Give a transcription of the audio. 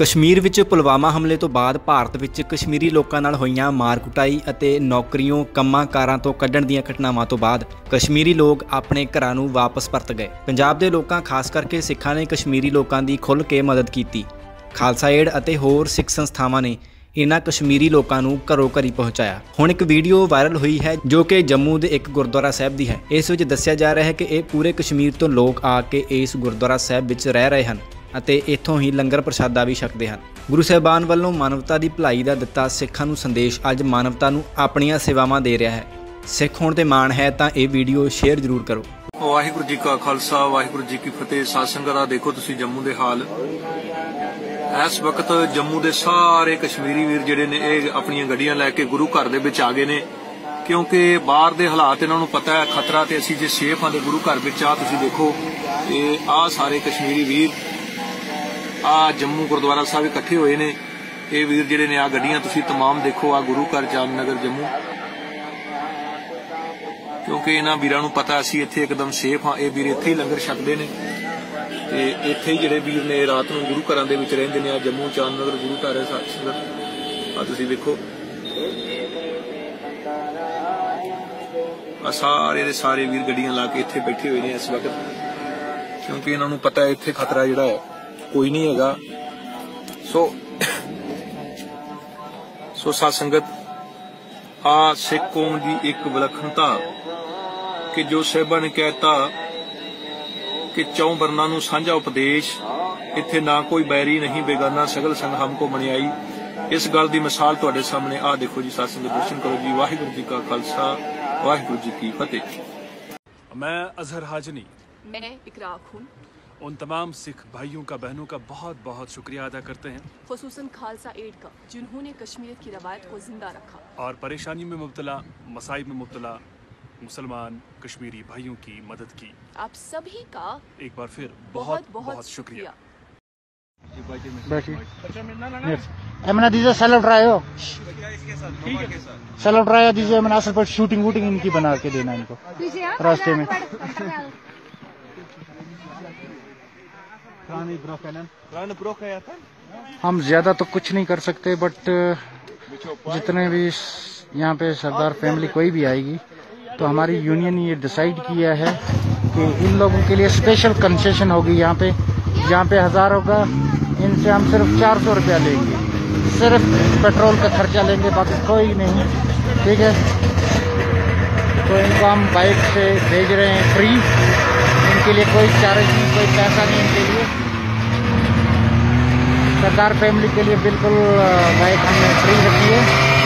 ਕਸ਼ਮੀਰ ਵਿੱਚ ਪੁਲਵਾਮਾ ਹਮਲੇ ਤੋਂ ਬਾਅਦ ਭਾਰਤ ਵਿੱਚ ਕਸ਼ਮੀਰੀ ਲੋਕਾਂ ਨਾਲ ਹੋਈਆਂ ਮਾਰਕੁਟਾਈ ਅਤੇ ਨੌਕਰੀਆਂ ਕੰਮਾਂ ਕਾਰਾਂ ਤੋਂ ਕੱਢਣ ਦੀਆਂ ਘਟਨਾਵਾਂ ਤੋਂ ਬਾਅਦ ਕਸ਼ਮੀਰੀ ਲੋਕ ਆਪਣੇ ਘਰਾਂ ਨੂੰ ਵਾਪਸ ਪਰਤ ਗਏ। ਪੰਜਾਬ ਦੇ ਲੋਕਾਂ, ਖਾਸ ਕਰਕੇ ਸਿੱਖਾਂ ਨੇ ਕਸ਼ਮੀਰੀ ਲੋਕਾਂ ਦੀ ਖੁੱਲ੍ਹ ਕੇ ਮਦਦ ਕੀਤੀ। ਖਾਲਸਾ ਏਡ ਅਤੇ ਹੋਰ ਸਿੱਖ ਸੰਸਥਾਵਾਂ ਨੇ ਇਹਨਾਂ ਕਸ਼ਮੀਰੀ ਲੋਕਾਂ ਨੂੰ ਘਰੋ ਘਰੀ ਪਹੁੰਚਾਇਆ। ਹੁਣ ਇੱਕ ਵੀਡੀਓ ਵਾਇਰਲ ਹੋਈ ਹੈ ਜੋ ਕਿ ਜੰਮੂ ਦੇ ਇੱਕ ਗੁਰਦੁਆਰਾ ਸਾਹਿਬ ਦੀ ਹੈ। ਇਸ ਵਿੱਚ ਦੱਸਿਆ ਜਾ ਰਿਹਾ ਹੈ ਕਿ ਇਹ ਪੂਰੇ ਕਸ਼ਮੀਰ ਤੋਂ ਲੋਕ ਆ ਕੇ ਇਸ ਗੁਰਦੁਆਰਾ ਸਾਹਿਬ ਵਿੱਚ ਰਹਿ ਰਹੇ ਹਨ। ਅਤੇ ਇੱਥੋਂ ਹੀ ਲੰਗਰ ਪ੍ਰਸ਼ਾਦਾ ਵੀ ਛਕਦੇ ਹਨ। ਗੁਰੂ ਸਾਹਿਬਾਨ ਵੱਲੋਂ ਮਾਨਵਤਾ ਦੀ ਭਲਾਈ ਦਾ ਦਿੱਤਾ ਸਿੱਖਾਂ ਨੂੰ ਸੰਦੇਸ਼ ਅੱਜ ਮਾਨਵਤਾ ਨੂੰ ਆਪਣੀਆਂ ਸੇਵਾਵਾਂ ਦੇ ਰਿਹਾ ਹੈ। ਸਿੱਖ ਹੋਣ ਤੇ ਮਾਣ ਹੈ ਤਾਂ ਇਹ ਵੀਡੀਓ ਸ਼ੇਅਰ ਜ਼ਰੂਰ ਕਰੋ। ਵਾਹਿਗੁਰੂ ਜੀ ਕਾ ਖਾਲਸਾ, ਵਾਹਿਗੁਰੂ ਜੀ ਕੀ ਫਤਿਹ। ਸਾਧ ਸੰਗਤ ਦਾ ਦੇਖੋ ਤੁਸੀਂ ਜੰਮੂ ਦੇ ਹਾਲ। ਇਸ ਵਕਤ ਜੰਮੂ ਦੇ ਸਾਰੇ ਕਸ਼ਮੀਰੀ ਵੀਰ ਜਿਹੜੇ ਨੇ, ਇਹ ਆਪਣੀਆਂ ਗੱਡੀਆਂ ਲੈ ਕੇ ਗੁਰੂ ਘਰ ਦੇ ਵਿੱਚ ਆ ਗਏ ਨੇ। ਕਿਉਂਕਿ ਬਾਹਰ ਦੇ ਹਾਲਾਤ ਇਹਨਾਂ ਨੂੰ ਪਤਾ ਹੈ, ਖਤਰਾ ਤੇ ਅਸੀਂ ਜੇ ਸੇਫ ਹਾਂ ਤੇ ਗੁਰੂ ਘਰ ਵਿੱਚ ਆ, ਤੁਸੀਂ ਦੇਖੋ। ਤੇ ਆ ਸਾਰੇ ਕਸ਼ਮੀਰੀ ਵੀਰ। ਆ ਜੰਮੂ ਗੁਰਦੁਆਰਾ ਸਾਹਿਬ ਇਕੱਠੇ ਹੋਏ ਨੇ ਇਹ ਵੀਰ ਜਿਹੜੇ ਨੇ ਆ ਗੱਡੀਆਂ ਤੁਸੀਂ तमाम ਦੇਖੋ ਆ ਗੁਰੂ ਘਰ ਜਾਮਨਗਰ ਜੰਮੂ ਕਿਉਂਕਿ ਇਹਨਾਂ ਵੀਰਾਂ ਨੂੰ ਪਤਾ ਅਸੀਂ ਇੱਥੇ ਇੱਕਦਮ ਸੇਫ ਹਾਂ ਇਹ ਵੀਰ ਇੱਥੇ ਹੀ ਲੰਗਰ ਛਕਦੇ ਨੇ ਤੇ ਇੱਥੇ ਹੀ ਜਿਹੜੇ ਵੀਰ ਨੇ ਰਾਤ ਨੂੰ ਗੁਰੂ ਘਰਾਂ ਦੇ ਵਿੱਚ ਰਹਿੰਦੇ ਨੇ ਆ ਜੰਮੂ ਚਾਨਨਗਰ ਗੁਰੂ ਘਰ ਹੈ ਸਾਥ ਸੰਗਤ ਆ ਤੁਸੀਂ ਦੇਖੋ ਆ ਸਾਰੇ ਦੇ ਸਾਰੇ ਵੀਰ ਗੱਡੀਆਂ ਲਾ ਕੇ ਇੱਥੇ ਬੈਠੇ ਹੋਏ ਨੇ ਇਸ ਵਕਤ ਕਿਉਂਕਿ ਇਹਨਾਂ ਨੂੰ ਪਤਾ ਹੈ ਇੱਥੇ ਖਤਰਾ ਜਿਹੜਾ ਹੈ ਕੋਈ ਨਹੀਂ ਹੈਗਾ। ਸੋ ਸੋ ਸਾਧ ਸੰਗਤ ਆ ਸਿੱਖ ਕੌਮ ਦੀ ਇੱਕ ਵਿਲੱਖਣਤਾ ਕਿ ਜੋ ਸਹਿਬਾ ਨੇ ਕਹਿਤਾ ਕਿ ਚੌਂ ਵਰਨਾ ਨੂੰ ਸਾਂਝਾ ਉਪਦੇਸ਼ ਇੱਥੇ ਨਾ ਕੋਈ ਬੈਰੀ ਨਹੀਂ ਬੇਗਾਨਾ ਸਗਲ ਸੰਗ ਹਮ ਕੋ ਮਣਿਆਈ। ਇਸ ਗੱਲ ਦੀ ਮਿਸਾਲ ਤੁਹਾਡੇ ਸਾਹਮਣੇ ਆ ਦੇਖੋ ਜੀ ਸਾਧ ਸੰਗਤ ਦਰਸ਼ਨ ਕਰੋ ਜੀ। ਵਾਹਿਗੁਰੂ ਜੀ ਕਾ ਖਾਲਸਾ ਵਾਹਿਗੁਰੂ ਜੀ ਕੀ ਫਤਿਹ। ਮੈਂ ਅਜ਼ਹਰ ਹਾਜਨੀ। ਮੈਂ ਇਕਰਾ उन तमाम सिख भाइयों का बहनों का बहुत बहुत शुक्रिया अदा करते हैं। खसूसन खालसा एड का जिन्होंने कश्मीर की रवायत को ज़िंदा रखा। और परेशानी में मुबतला मसाइब में मुबतला मुसलमान कश्मीरी भाइयों की मदद की। आप सभी का एक बार फिर बहुत बहुत शुक्रिया। बैठिए। मैंने दीजिए हो। दीजिए मैंने असल पर शूटिंग वूटिंग इनकी बना के देना इनको। रास्ते में। हम ज़्यादा तो कुछ नहीं कर सकते बट जितने भी यहाँ पे सरदार फैमिली कोई भी आएगी तो हमारी यूनियन ये डिसाइड किया है कि इन लोगों के लिए स्पेशल कंसेशन होगी यहाँ पे जहाँ पे हज़ार होगा इनसे हम सिर्फ़ चार सौ रुपया लेंगे। सिर्फ़ पेट्रोल का खर्चा लेंगे बाकी कोई नहीं ठीक है? तो इनको हम बाइक से भेज रहे हैं फ्री इनके लिए कोई चार्ज नहीं कोई पैसा नहीं इनके लिए सरदार फैमिली के लिए बिल्कुल अ, बाइक हमने फ्री रखी है